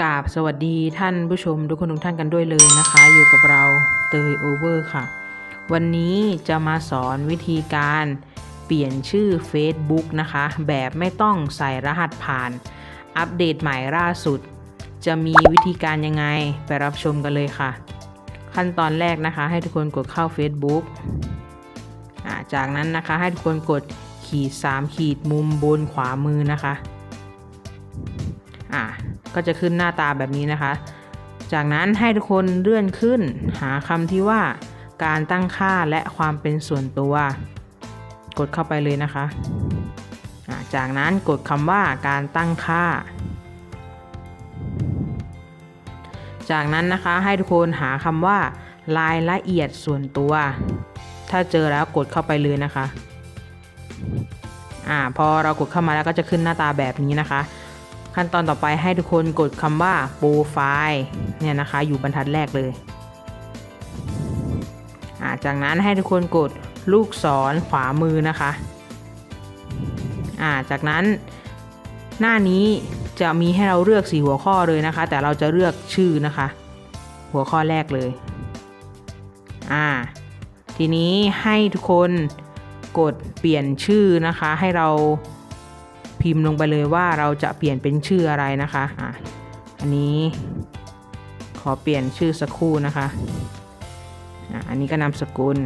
กราบสวัสดีท่านผู้ชมทุกคนทุกท่านกันด้วยเลยนะคะ อยู่กับเราเตยโอเวอร์ค่ะ วันนี้จะมาสอนวิธีการเปลี่ยนชื่อ Facebook นะคะ แบบไม่ต้องใส่รหัสผ่าน อัปเดตใหม่ล่าสุด จะมีวิธีการยังไงไปรับชมกันเลยค่ะ ขั้นตอนแรกนะคะ ให้ทุกคนกดเข้า Facebook าจากนั้นนะคะให้ทุกคนกดขีด 3 ขีดมุมบนขวามือนะคะอะ ก็จะขึ้นหน้าตาแบบนี้นะคะ จากนั้นให้ทุกคนเลื่อนขึ้น หาคำที่ว่า การตั้งค่าและความเป็นส่วนตัว กดเข้าไปเลยนะคะ จากนั้นกดคำว่าการตั้งค่า จากนั้นนะคะให้ทุกคนหาคำว่า รายละเอียดส่วนตัว ถ้าเจอแล้วกดเข้าไปเลยนะคะอ่าพอเรากดเข้ามาแล้วก็จะขึ้นหน้าตาแบบนี้นะคะ ขั้นตอนต่อไปให้ทุกคนกดคำว่าโปรไฟล์เนี่ยนะคะ อยู่บรรทัดแรกเลยาจากนั้นให้ทุกคนกดลูกศรขวามือนะคะาจากนั้นหน้านี้จะมีให้เราเลือกสีหัวข้อเลยนะคะ แต่เราจะเลือกชื่อนะคะ หัวข้อแรกเลยอ่าทีนี้ให้ทุกคนกดเปลี่ยนชื่อนะคะ ให้เรา พิมพ์ลงไปเลยว่าเราจะเปลี่ยนเป็นชื่ออะไรนะคะอะอันนี้ขอเปลี่ยนชื่อสักครู่นะคะอะอันนี้ก็นามสกุล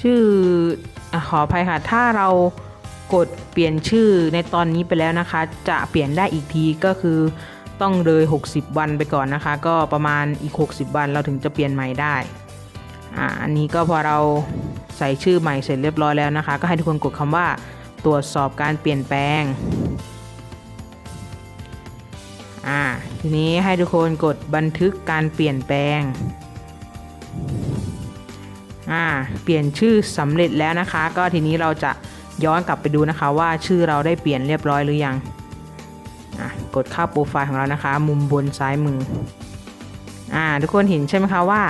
ชื่ออขออภัยค่ะถ้าเรากดเปลี่ยนชื่อในตอนนี้ไปแล้วนะคะ จะเปลี่ยนได้อีกทีก็คือ ต้องเลย 60 วันไปก่อนนะคะ ก็ประมาณอีก 60 วันเราถึงจะเปลี่ยนใหม่ได้อ่าอันนี้ก็พอเราใส่ชื่อใหม่เสร็จเรียบร้อยแล้วนะคะ ก็ให้ทุกคนกดคำว่าตรวจสอบการเปลี่ยนแปลงอ่าทีนี้ให้ทุกคนกดบันทึกการเปลี่ยนแปลงอ่าเปลี่ยนชื่อสำเร็จแล้วนะคะ ก็ทีนี้เราจะย้อนกลับไปดูนะคะว่าชื่อเราได้เปลี่ยนเรียบร้อยหรือยัง กดเข้าโปรไฟล์ของเรานะคะ มุมบนซ้ายมืออ่าทุกคนเห็นใช่ไหมคะว่า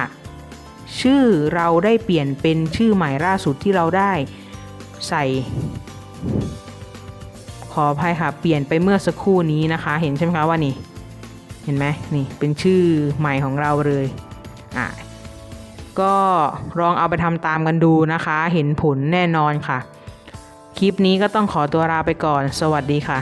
ชื่อเราได้เปลี่ยนเป็นชื่อใหม่ล่าสุดที่เราได้ใส่ ขออภัยค่ะ เปลี่ยนไปเมื่อสักครู่นี้นะคะ เห็นใช่ไหมคะว่านี่ เห็นไหมนี่เป็นชื่อใหม่ของเราเลยอะก็ลองเอาไปทำตามกันดูนะคะ เห็นผลแน่นอนค่ะ คลิปนี้ก็ต้องขอตัวลาไปก่อน สวัสดีค่ะ